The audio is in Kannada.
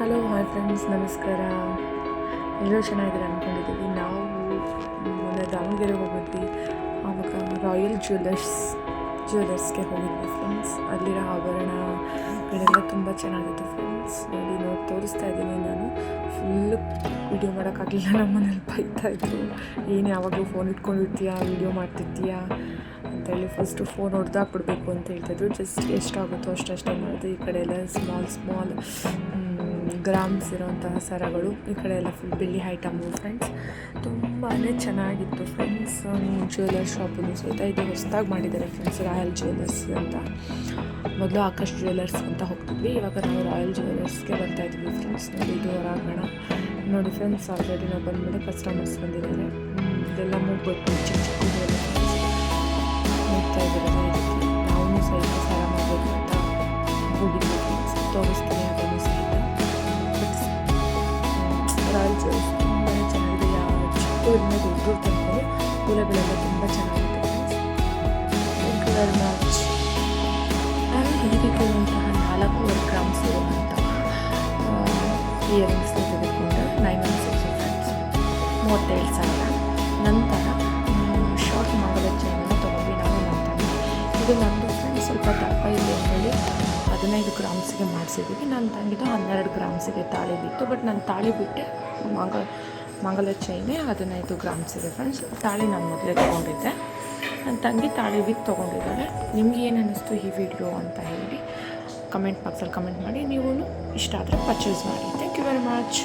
ಹಲೋ ಹಾಯ್ ಫ್ರೆಂಡ್ಸ್ ನಮಸ್ಕಾರ. ಎಲ್ಲರೂ ಚೆನ್ನಾಗಿದ್ದಾರೆ ಅಂದ್ಕೊಂಡಿದ್ದೀವಿ ನಾವು ಮೊನ್ನೆ ದಾವಣಗೆರೆಗೆ ಹೋಗಿದ್ವಿ. ಆವಾಗ ರಾಯಲ್ ಜ್ಯುವೆಲ್ಲರ್ಸ್ ಜ್ಯುವೆಲ್ಲರ್ಸ್ಗೆ ಹೋಗಿದ್ವಿ ಫ್ರೆಂಡ್ಸ್ ಅಲ್ಲಿರೋ ಆಭರಣಗಳೆಲ್ಲ ತುಂಬ ಚೆನ್ನಾಗಿತ್ತು ಫ್ರೆಂಡ್ಸ್ ನೋಡಿ ನೋಡಿ, ತೋರಿಸ್ತಾ ಇದ್ದೀನಿ ನಾನು. ಫುಲ್ಲು ವೀಡಿಯೋ ಮಾಡೋಕ್ಕಾಗಲಿಲ್ಲ. ನಮ್ಮ ಮನೇಲಿ ಬೈತಾ ಏನು ಯಾವಾಗಲೂ ಫೋನ್ ಇಟ್ಕೊಂಡಿರ್ತೀಯಾ? ವೀಡಿಯೋ ಮಾಡ್ತಿರ್ತೀಯಾ? ಅಂತೇಳಿ ಫಸ್ಟು ಫೋನ್ ಹೊಡೆದಾಕ್ಬಿಡ್ಬೇಕು ಅಂತ ಹೇಳ್ತಿದ್ರು. ಜಸ್ಟ್ ಎಷ್ಟಾಗುತ್ತೋ ಅಷ್ಟಷ್ಟೇ ಮಾಡಿದೆ ಈ ಕಡೆ ಎಲ್ಲ ಸ್ಮಾಲ್ ಸ್ಮಾಲ್ ಗ್ರಾಮ್ಸ್ ಇರೋಂತಹ ಸರಗಳು, ಈ ಕಡೆ ಎಲ್ಲ ಫುಲ್ ಬೆಳ್ಳಿ ಐಟಮು ಫ್ರೆಂಡ್ಸ್ ತುಂಬಾ ಚೆನ್ನಾಗಿತ್ತು ಫ್ರೆಂಡ್ಸ್ ಜ್ಯುವೆಲ್ಲರ್ ಶಾಪು ಸಹಿತ ಇದು ಹೊಸದಾಗಿ ಮಾಡಿದ್ದಾರೆ ಫ್ರೆಂಡ್ಸ್ ರಾಯಲ್ ಜ್ಯುವೆಲ್ಲರ್ಸ್ ಅಂತ. ಮೊದಲು ಆಕಾಶ್ ಜ್ಯುವೆಲ್ಲರ್ಸ್ ಅಂತ ಹೋಗ್ತಿದ್ವಿ, ಇವಾಗ ನಾವು ರಾಯಲ್ ಜ್ಯುವೆಲ್ಲರ್ಸ್ಗೆ ಬರ್ತಾ ಇದ್ವಿ ಫ್ರೆಂಡ್ಸ್ ನೋಡಿ ಇದು ಹೊರಾಂಗಣ. ನೋಡಿ ಫ್ರೆಂಡ್ಸ್ ಆಲ್ರೆಡಿ ನಾವು ಬಂದಮೇಲೆ ಕಸ್ಟಮರ್ಸ್ ಬಂದಿದ್ದಾರೆ. ಇದೆಲ್ಲ ಮುಗ್ಬೇಕು ಚಿಕ್ಕ ಚಿಕ್ಕ ಹೋಗ್ತಾ ಇದ್ದಾರೆ ನಾವು ಸಹಿತ ಸಾಲ ಮಾಡಬೇಕು ಅಂತ ಹೋಗಿದ್ವಿ ಫ್ರೆಂಡ್ಸ್ ರಾಯಲ್ ತುಂಬ ಚೆನ್ನಾಗಿದೆ. ಯಾವ ಚಿಕ್ಕದಿಂದ ದೊಡ್ಡ ತನಕ ಕೂಲಗಳೆಲ್ಲ ತುಂಬ ಚೆನ್ನಾಗಿದೆ ಕಲರ್ ಮ್ಯಾಚ್ ನಾನು ಹೀಗಿರುವಂತಹ ನಾಲ್ಕೂವರೆ ಗ್ರಾಮ್ಸ್ ಇರುವಂತಹ ಇಯರಿಂಗ್ಸ್ ತೆಗೆದುಕೊಂಡು ನೈನ್ ಒನ್ ಸಿಕ್ಸ್ ಫ್ರೆಂಡ್ಸ್ ಮೂವತ್ತೇಳು ಸಾವಿರ ನಂತರ ಶಾರ್ಟ್ ಮಾಡಲ್ ಚೈನನ್ನು ತೊಗೊಂಡ್ವಿ ನಾವು ನಮ್ಮ ಇದು ನಮ್ಮದು ಫ್ರೆಂಡ್ ಸ್ವಲ್ಪ ದಪ್ಪ ಇದೆ ಅಂತೇಳಿ ಹದಿನೈದು ಗ್ರಾಮ್ಸಿಗೆ ಮಾಡಿಸಿದ್ದೀವಿ. ನನ್ನ ತಂಗಿದು ಹನ್ನೆರಡು ಗ್ರಾಮ್ಸಿಗೆ ತಾಳಿ ಬಿತ್ತು. ಬಟ್ ನಾನು ತಾಳಿ ಬಿಟ್ಟೆ ಮಂಗ ಮಂಗಲ ಚೈನೆ ಹದಿನೈದು ಗ್ರಾಮ್ಸಿಗೆ ಫ್ರೆಂಡ್ಸ್ ತಾಳಿ ನಾನು ಮೊದಲೇ ತೊಗೊಂಡಿದ್ದೆ. ನನ್ನ ತಂಗಿ ತಾಳಿ ಬಿತ್ತು ತೊಗೊಂಡಿದ್ದಾರೆ. ನಿಮ್ಗೆ ಏನು ಅನ್ನಿಸ್ತು ಈ ವಿಡಿಯೋ ಅಂತ ಹೇಳಿ ಕಮೆಂಟ್ ಬಾಕ್ಸಲ್ಲಿ ಕಮೆಂಟ್ ಮಾಡಿ. ನೀವು ಇಷ್ಟ ಆದರೆ ಪರ್ಚೇಸ್ ಮಾಡಿ. Thank you very much